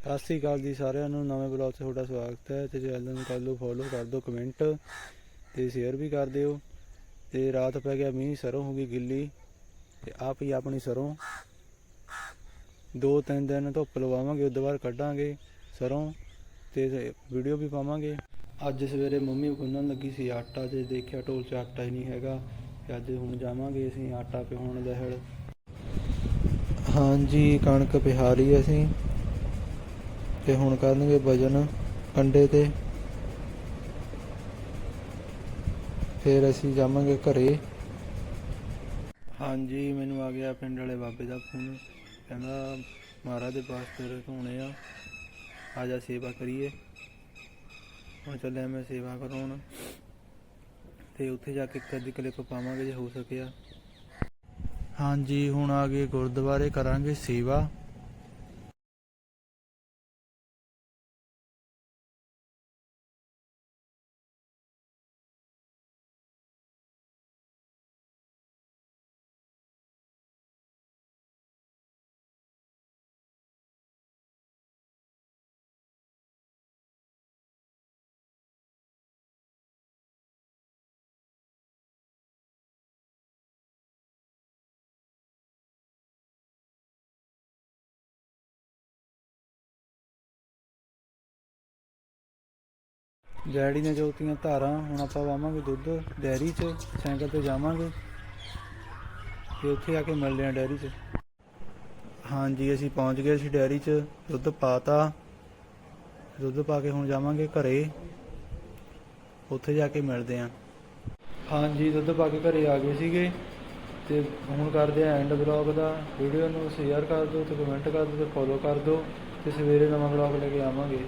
ਸਤਿ ਸ਼੍ਰੀ ਅਕਾਲ ਜੀ ਸਾਰਿਆਂ ਨੂੰ, ਨਵੇਂ ਬਲੌਗ 'ਚ ਤੁਹਾਡਾ ਸਵਾਗਤ ਹੈ। ਤੇ ਚੈਨਲ ਨੂੰ ਕਰ ਲਓ ਫੋਲੋ ਕਰ ਦਿਓ ਕਮੈਂਟ ਤੇ ਸ਼ੇਅਰ ਵੀ ਕਰ ਦਿਓ। ਤੇ ਰਾਤ ਪੈ ਗਿਆ, ਮੀਂਹ ਸਰੋਂ ਹੋ ਗਈ ਗਿੱਲੀ। ਤੇ ਆਪ ਹੀ ਆਪਣੀ ਸਰੋਂ। ਦੋ ਤਿੰਨ ਦਿਨ ਧੁੱਪ ਲਵਾਵਾਂਗੇ, ਉਦੋਂ ਬਾਅਦ ਕੱਢਾਂਗੇ ਸਰੋਂ ਤੇ ਵੀਡੀਓ ਵੀ ਪਾਵਾਂਗੇ। ਅੱਜ ਸਵੇਰੇ ਮੰਮੀ ਗੁੰਨਣ ਲੱਗੀ ਸੀ ਆਟਾ ਤੇ ਦੇਖਿਆ ਢੋਲ 'ਚ ਆਟਾ ਹੀ ਨਹੀਂ ਹੈਗਾ ਤੇ ਅੱਜ ਹੁਣ ਜਾਵਾਂਗੇ ਅਸੀਂ ਆਟਾ ਪਿਹਾਉਣ ਲਹਿਲ ਹਾਂਜੀ, ਕਣਕ ਪਿਹਾ ਲਈ ਅਸੀਂ। ਤੇ ਹੁਣ ਕਰਨਗੇ ਵਜਨ ਕੰਡੇ ਤੇ। ਫਿਰ ਅਸੀਂ ਜਾਵਾਂਗੇ ਘਰੇ। ਹਾਂਜੀ, ਮੈਨੂੰ ਆ ਗਿਆ ਪਿੰਡ ਵਾਲੇ ਬਾਬੇ ਦਾ ਫੋਨ। ਕਹਿੰਦਾ, ਮਹਾਰਾਜ ਦੇ ਪਾਸ ਤੇਰੇ ਧੋਣੇ ਆ। ਆ ਜਾ ਸੇਵਾ ਕਰੀਏ। ਹੁਣ ਚੱਲਿਆ ਮੈਂ ਸੇਵਾ ਕਰਾਉਣ। ਤੇ ਉੱਥੇ ਜਾ ਕੇ ਇੱਕ ਅੱਧੀ ਕਲਿੱਪ ਪਾਵਾਂਗੇ ਜੇ ਹੋ ਸਕਿਆ। ਹਾਂਜੀ, ਹੁਣ ਆ ਗਏ ਗੁਰਦੁਆਰੇ, ਕਰਾਂਗੇ ਸੇਵਾ। ਡੈਡੀ ਨੇ ਜੋਤੀਆਂ ਧਾਰਾਂ, ਹੁਣ ਆਪਾਂ ਵਾਵਾਂਗੇ ਦੁੱਧ ਡੈਰੀ 'ਚ, ਸਾਈਕਲ ਤੇ ਜਾਵਾਂਗੇ ਤੇ ਉੱਥੇ ਆ ਕੇ ਮਿਲਦੇ ਆ ਡੈਰੀ 'ਚ। ਹਾਂਜੀ, ਅਸੀਂ ਪਹੁੰਚ ਗਏ ਸੀ ਡੈਰੀ 'ਚ, ਦੁੱਧ ਪਾਤਾ। ਦੁੱਧ ਪਾ ਕੇ ਹੁਣ ਜਾਵਾਂਗੇ ਘਰੇ। ਉੱਥੇ ਜਾ ਕੇ ਮਿਲਦੇ ਆ ਹਾਂਜੀ, ਦੁੱਧ ਪਾ ਕੇ ਘਰੇ ਆ ਗਏ ਸੀਗੇ ਤੇ ਹੁਣ ਕਰਦੇ ਆ ਐਂਡ ਬਲੌਗ ਦਾ। ਵੀਡੀਓ ਨੂੰ ਸ਼ੇਅਰ ਕਰ ਦਿਓ ਤੇ ਕਮੈਂਟ ਕਰ ਦਿਓ ਤੇ ਫੋਲੋ ਕਰ ਦਿਓ ਤੇ ਸਵੇਰੇ ਨਵਾਂ ਬਲੌਗ ਲੈ ਕੇ ਆਵਾਂਗੇ।